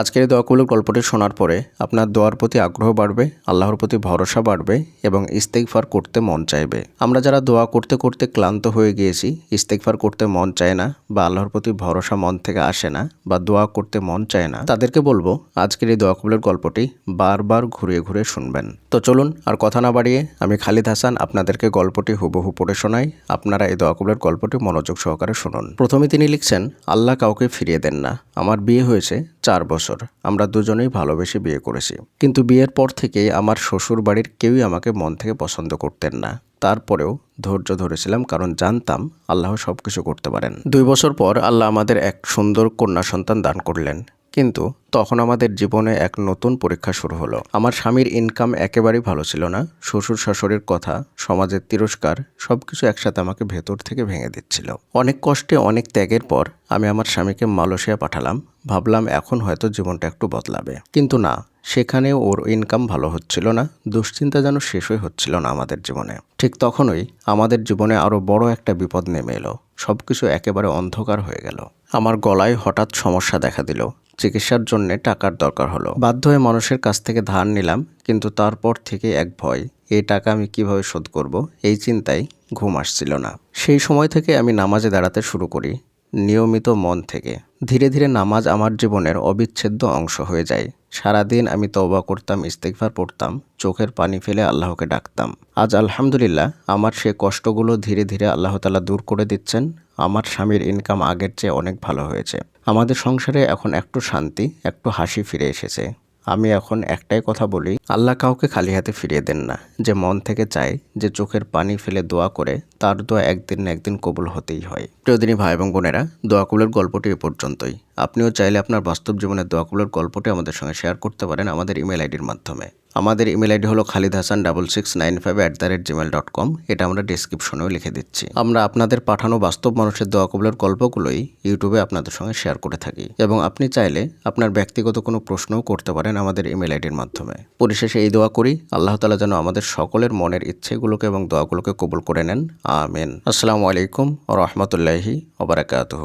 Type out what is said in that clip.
আজকের এই দোয়াকুলোর গল্পটি শোনার পরে আপনার দোয়ার প্রতি আগ্রহ বাড়বে, আল্লাহর প্রতি ভরসা বাড়বে এবং ইস্তেকফার করতে মন চাইবে। আমরা যারা দোয়া করতে করতে ক্লান্ত হয়ে গিয়েছি ইস্তেকফার করতে মন চায় না বা আল্লাহর প্রতি ভরসা মন থেকে আসে না বা দোয়া করতে মন চায় না, তাদেরকে বলব আজকের এই দোয়াকুলের গল্পটি বারবার ঘুরিয়ে ঘুরে শুনবেন। তো চলুন আর কথা না বাড়িয়ে আমি খালিদ হাসান আপনাদেরকে গল্পটি হুবহু পড়ে শোনাই। আপনারা এই দোয়াকুলের গল্পটি মনোযোগ সহকারে শুনুন। প্রথমে তিনি লিখছেন, আল্লাহ কাউকে ফিরিয়ে দেন না। আমার বিয়ে হয়েছে চার বছর আমরা দুজনেই ভালোবেসে বিয়ে করেছি। কিন্তু বিয়ের পর থেকেই আমার শ্বশুর বাড়ির কেউই আমাকে মন থেকে পছন্দ করতেন না। তারপরেও ধৈর্য ধরেছিলাম কারণ জানতাম আল্লাহ সব কিছু করতে পারেন। দুই বছর পর আল্লাহ আমাদের এক সুন্দর কন্যা সন্তান দান করলেন। কিন্তু তখন আমাদের জীবনে এক নতুন পরীক্ষা শুরু হলো। আমার স্বামীর ইনকাম একেবারেই ভালো ছিল না। শ্বশুর শাশুড়ির কথা, সমাজের তিরস্কার, সবকিছু একসাথে আমাকে ভেতর থেকে ভেঙে দিচ্ছিল। অনেক কষ্টে, অনেক ত্যাগের পর আমি আমার স্বামীকে মালয়েশিয়া পাঠালাম। ভাবলাম এখন হয়তো জীবনটা একটু বদলাবে। কিন্তু না সেখানে ওর ইনকাম ভালো হচ্ছিল না, দুশ্চিন্তা যেন শেষই হচ্ছিল না আমাদের জীবনে। ঠিক তখনই আমাদের জীবনে আরও বড় একটা বিপদ নেমে এলো। সব কিছু একেবারে অন্ধকার হয়ে গেল। আমার গলায় হঠাৎ সমস্যা দেখা দিল। চিকিৎসার জন্য টাকার দরকার হলো। বাধ্য হয়ে মানুষের কাছ থেকে ধার নিলাম, কিন্তু তারপর থেকে এক ভয়, এই টাকা আমি কীভাবে শোধ করব? এই চিন্তায় ঘুম আসছিল না। সেই সময় থেকে আমি নামাজে দাঁড়াতে শুরু করি, নিয়মিত মন থেকে। ধীরে ধীরে নামাজ আমার জীবনের অবিচ্ছেদ্য অংশ হয়ে যায়। সারাদিন আমি তওবা করতাম ইস্তেকভার পড়তাম, চোখের পানি ফেলে আল্লাহকে ডাকতাম। আজ আলহামদুলিল্লাহ, আমার সে কষ্টগুলো ধীরে ধীরে আল্লাহ তালা দূর করে দিচ্ছেন। আমার স্বামীর ইনকাম আগের চেয়ে অনেক ভালো হয়েছে। আমাদের সংসারে এখন একটু শান্তি, একটু হাসি ফিরে এসেছে। আমি এখন একটাই কথা বলি, আল্লাহ কাউকে খালি হাতে ফিরিয়ে দেন না। যে মন থেকে চায়, যে চোখের পানি ফেলে দোয়া করে, তার দোয়া একদিন না একদিন কবুল হতেই হয়। প্রিয়দিনী ভাই এবং বোনেরা, দোয়া কবুলের গল্পটি এ পর্যন্তই। আপনিও চাইলে আপনার বাস্তব জীবনের দোয়া কবুলের গল্পটি আমাদের সঙ্গে শেয়ার করতে পারেন আমাদের ইমেল আইডির মাধ্যমে। আমাদের ইমেল আইডি হলো Khalid Hasan double six nine five at the rate Gmail dot com এটা আমরা ডিসক্রিপশনেও লিখে দিচ্ছি। আমরা আপনাদের পাঠানো বাস্তব মানুষের দোয়া কবুলের গল্পগুলোই ইউটিউবে আপনাদের সঙ্গে শেয়ার করে থাকি। এবং আপনি চাইলে আপনার ব্যক্তিগত কোনো প্রশ্নও করতে পারেন আমাদের ইমেল আইডির মাধ্যমে। পরিশেষে এই দোয়া করি, আল্লাহ তালা যেন আমাদের সকলের মনের ইচ্ছেগুলোকে এবং দোয়াগুলোকে কবুল করে নেন। আমেন। আসসালামু আলাইকুম রহমতুল্লাহি ওবরাকাতহ